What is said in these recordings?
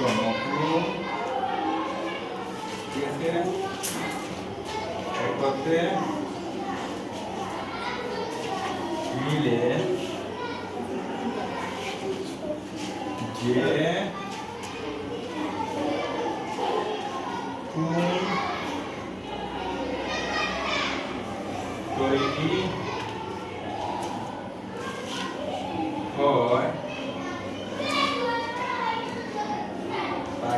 সমকোণ ঠিক আছে একত্রে মিলে যে কোণ তৈরি হয়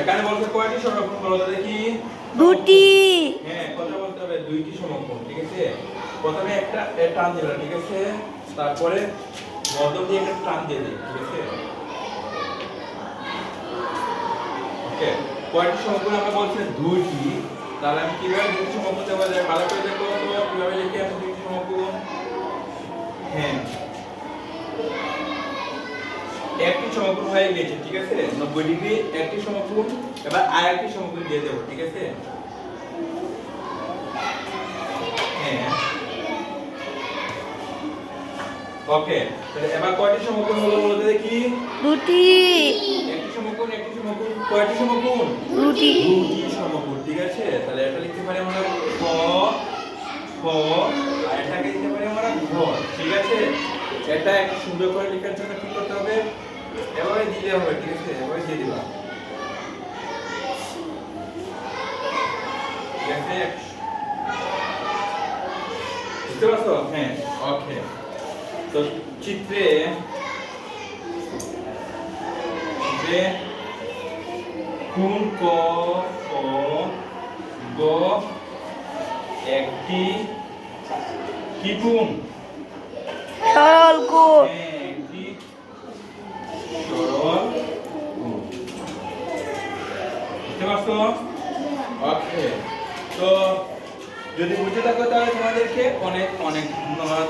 এখানে বলতে কয়টি সমকোণ বলো তো দেখি। দুটি। হ্যাঁ কথা বলতে হবে দুইটি সমকোণ ঠিক আছে? প্রথমে একটা টান দিলা ঠিক আছে? তারপরে মধ্যম দিয়ে একটা টান দিয়ে দিই ঠিক আছে? ওকে কয়টি সমকোণ আমরা বলছি? দুইটি। তাহলে আমি কীভাবে দুটি সমকোণ দেবো? যায় ভালো করে দেখো তো কীভাবে লিখি আমি দুইটি সমকোণ হ্যাঁ একটি সমকোণ হয়ে গেছে ঠিক আছে? নব্বই ডিগ্রি একটি সমকোণ এবার আর একটি সমকোণ দিয়ে দেবো ঠিক আছে? হ্যাঁ। ওকে তাহলে এবার কয়টি সমকোণ হলো বলতে দেখি? দুটি। একটি সমকোণ একটি সমকোণ কয়টি সমকোণ দুটি। দুটি সমকোণ ঠিক আছে? তাহলে এটা লিখতে পারি আমরা খ খ আর এটাকে লিখতে পারি আমরা ঘ ঠিক আছে? এটা একটু সুন্দর করে লেখার জন্য কি করতে দিলে হবে ঠিক আছে? এভাবে দিয়ে দিবা। বুঝতে পারছ? হ্যাঁ ওকে তো চিত্রে চিত্রে কোন ক খ গ একটি কি কোন? সরল কোণ হ্যাঁ, একটি সরল কোণ। বুঝতে ওকে তো যদি বুঝে থাকো তাহলে তোমাদেরকে অনেক অনেক ধন্যবাদ।